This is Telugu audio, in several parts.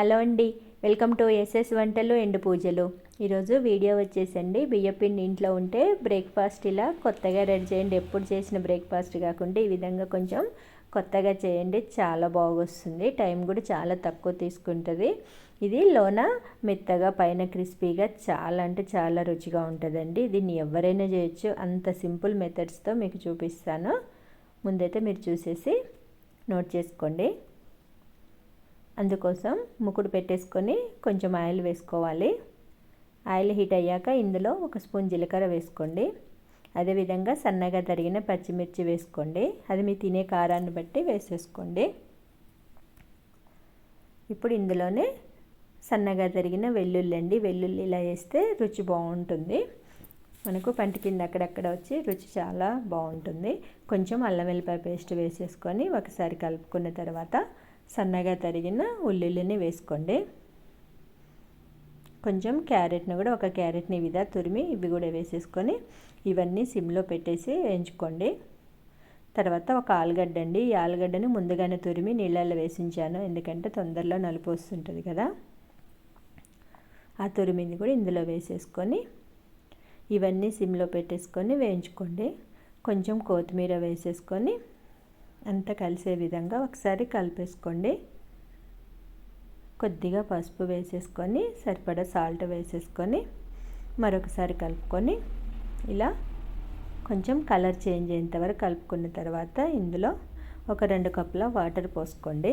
హలో అండి వెల్కమ్ టు ఎస్ఎస్ వంటలు ఎండు పూజలు. ఈరోజు వీడియో వచ్చేసండి. బియ్యపిండి ఇంట్లో ఉంటే బ్రేక్ఫాస్ట్ ఇలా కొత్తగా రెడీ చేయండి. ఎప్పుడు చేసిన బ్రేక్ఫాస్ట్ కాకుండా ఈ విధంగా కొంచెం కొత్తగా చేయండి. చాలా బాగొస్తుంది. టైం కూడా చాలా తక్కువ తీసుకుంటుంది. ఇది లోన మెత్తగా పైన క్రిస్పీగా చాలా అంటే చాలా రుచిగా ఉంటుందండి. దీన్ని ఎవరైనా చేయొచ్చు. అంత సింపుల్ మెథడ్స్తో మీకు చూపిస్తాను. ముందైతే మీరు చూసేసి నోట్ చేసుకోండి. అందుకోసం ముకుడు పెట్టేసుకొని కొంచెం ఆయిల్ వేసుకోవాలి. ఆయిల్ హీట్ అయ్యాక ఇందులో ఒక స్పూన్ జీలకర్ర వేసుకోండి. అదేవిధంగా సన్నగా తరిగిన పచ్చిమిర్చి వేసుకోండి. అది మీ తినే కారాన్ని బట్టి వేసేసుకోండి. ఇప్పుడు ఇందులోనే సన్నగా తరిగిన వెల్లుల్లి అండి. వెల్లుల్లి ఇలా వేస్తే రుచి బాగుంటుంది. మనకు పంట కింద అక్కడక్కడ వచ్చి రుచి చాలా బాగుంటుంది. కొంచెం అల్లం వెల్లిపాయ పేస్ట్ వేసేసుకొని ఒకసారి కలుపుకున్న తర్వాత సన్నగా తరిగిన ఉల్లిని వేసుకోండి. కొంచెం క్యారెట్ని కూడా ఒక క్యారెట్ని విధా తురిమి ఇవి కూడా వేసేసుకొని ఇవన్నీ సిమ్లో పెట్టేసి వేయించుకోండి. తర్వాత ఒక ఆలుగడ్డ అండి. ఈ ఆలుగడ్డని ముందుగానే తురిమి నీళ్ళల్లో వేసించాను. ఎందుకంటే తొందరలో నలుపు వస్తుంటుంది కదా. ఆ తురిమిని కూడా ఇందులో వేసేసుకొని ఇవన్నీ సిమ్లో పెట్టేసుకొని వేయించుకోండి. కొంచెం కొత్తిమీర వేసేసుకొని అంతా కలిసే విధంగా ఒకసారి కలిపేసుకోండి. కొద్దిగా పసుపు వేసేసుకొని సరిపడా సాల్ట్ వేసేసుకొని మరొకసారి కలుపుకొని ఇలా కొంచెం కలర్ చేంజ్ అయ్యేంతవరకు కలుపుకున్న తర్వాత ఇందులో ఒక రెండు కప్పుల వాటర్ పోసుకోండి.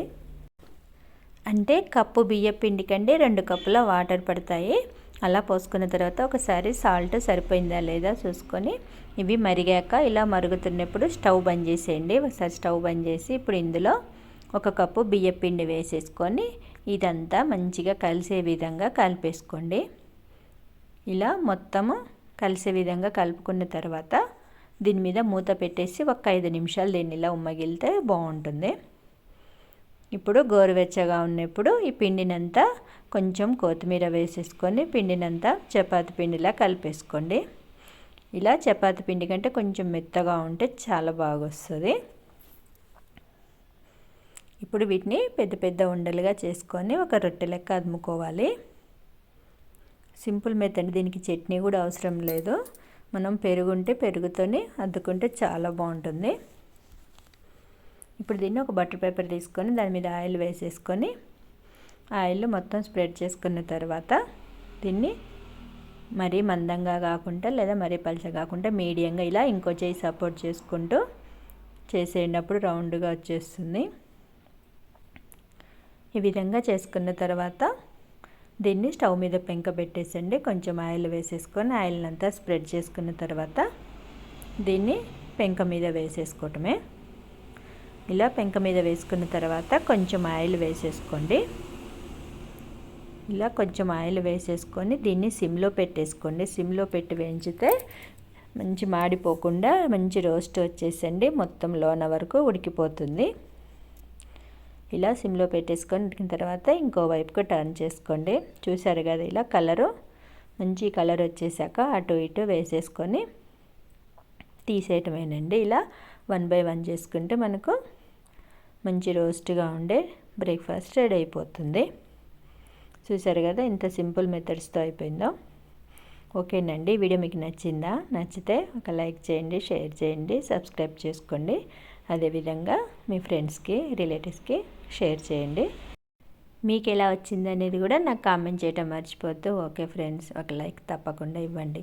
అంటే కప్పు బియ్య పిండికండి రెండు కప్పుల వాటర్ పడతాయి. అలా పోసుకున్న తర్వాత ఒకసారి సాల్ట్ సరిపోయిందా లేదా చూసుకొని ఇవి మరిగాక ఇలా మరుగుతున్నప్పుడు స్టవ్ బంద్ చేసేయండి. ఒకసారి స్టవ్ బంద్ చేసి ఇప్పుడు ఇందులో ఒక కప్పు బియ్య పిండి వేసేసుకొని ఇదంతా మంచిగా కలిసే విధంగా కలిపేసుకోండి. ఇలా మొత్తము కలిసే విధంగా కలుపుకున్న తర్వాత దీని మీద మూత పెట్టేసి ఒక ఐదు నిమిషాలు దీన్ని ఇలా ఉమ్మగిలితే బాగుంటుంది. ఇప్పుడు గోరువెచ్చగా ఉన్నప్పుడు ఈ పిండినంతా కొంచెం కొత్తిమీర వేసేసుకొని పిండినంతా చపాతి పిండిలా కలిపేసుకోండి. ఇలా చపాతి పిండి కంటే కొంచెం మెత్తగా ఉంటే చాలా బాగా వస్తుంది ఇప్పుడు వీటిని పెద్ద పెద్ద ఉండలుగా చేసుకొని ఒక రొట్టె లెక్క అదుముకోవాలి. సింపుల్ మెథడ్ దీనికి చట్నీ కూడా అవసరం లేదు. మనం పెరుగుంటే పెరుగుతోనే అద్దుకుంటే చాలా బాగుంటుంది. ఇప్పుడు దీన్ని ఒక బటర్ పేపర్ తీసుకొని దాని మీద ఆయిల్ వేసేసుకొని ఆయిల్ మొత్తం స్ప్రెడ్ చేసుకున్న తర్వాత దీన్ని మరీ మందంగా కాకుండా లేదా మరీ పలచ కాకుండా మీడియంగా ఇలా ఇంకో చేయి సపోర్ట్ చేసుకుంటూ చేసేటప్పుడు రౌండ్గా వచ్చేస్తుంది. ఈ విధంగా చేసుకున్న తర్వాత దీన్ని స్టవ్ మీద పెంక పెట్టేసండి. కొంచెం ఆయిల్ వేసేసుకొని ఆయిల్ అంతా స్ప్రెడ్ చేసుకున్న తర్వాత దీన్ని పెంక మీద వేసేసుకోవటమే. ఇలా పెంక మీద వేసుకున్న తర్వాత కొంచెం ఆయిల్ వేసేసుకోండి. ఇలా కొంచెం ఆయిల్ వేసేసుకొని దీన్ని సిమ్లో పెట్టేసుకోండి. సిమ్లో పెట్టి వేయించితే మంచి మాడిపోకుండా మంచి రోస్ట్ వచ్చేసండి. మొత్తం లోన వరకు ఉడికిపోతుంది. ఇలా సిమ్లో పెట్టేసుకొని ఉడికిన తర్వాత ఇంకో వైపుకు టర్న్ చేసుకోండి. చూసారు కదా ఇలా కలరు? మంచి కలర్ వచ్చేసాక అటు ఇటు వేసేసుకొని తీసేయటమేనండి. ఇలా వన్ బై వన్ చేసుకుంటే మనకు మంచి రోస్ట్గా ఉండే బ్రేక్ఫాస్ట్ రెడీ అయిపోతుంది. చూసారు కదా ఇంత సింపుల్ మెథడ్స్తో అయిపోయిందో? ఓకేనండి వీడియో మీకు నచ్చిందా? నచ్చితే ఒక లైక్ చేయండి షేర్ చేయండి సబ్స్క్రైబ్ చేసుకోండి. అదేవిధంగా మీ ఫ్రెండ్స్కి రిలేటివ్స్కి షేర్ చేయండి. మీకు ఎలా వచ్చింది అనేది కూడా నాకు కామెంట్ చేయటం మర్చిపోద్దు ఓకే ఫ్రెండ్స్ ఒక లైక్ తప్పకుండా ఇవ్వండి.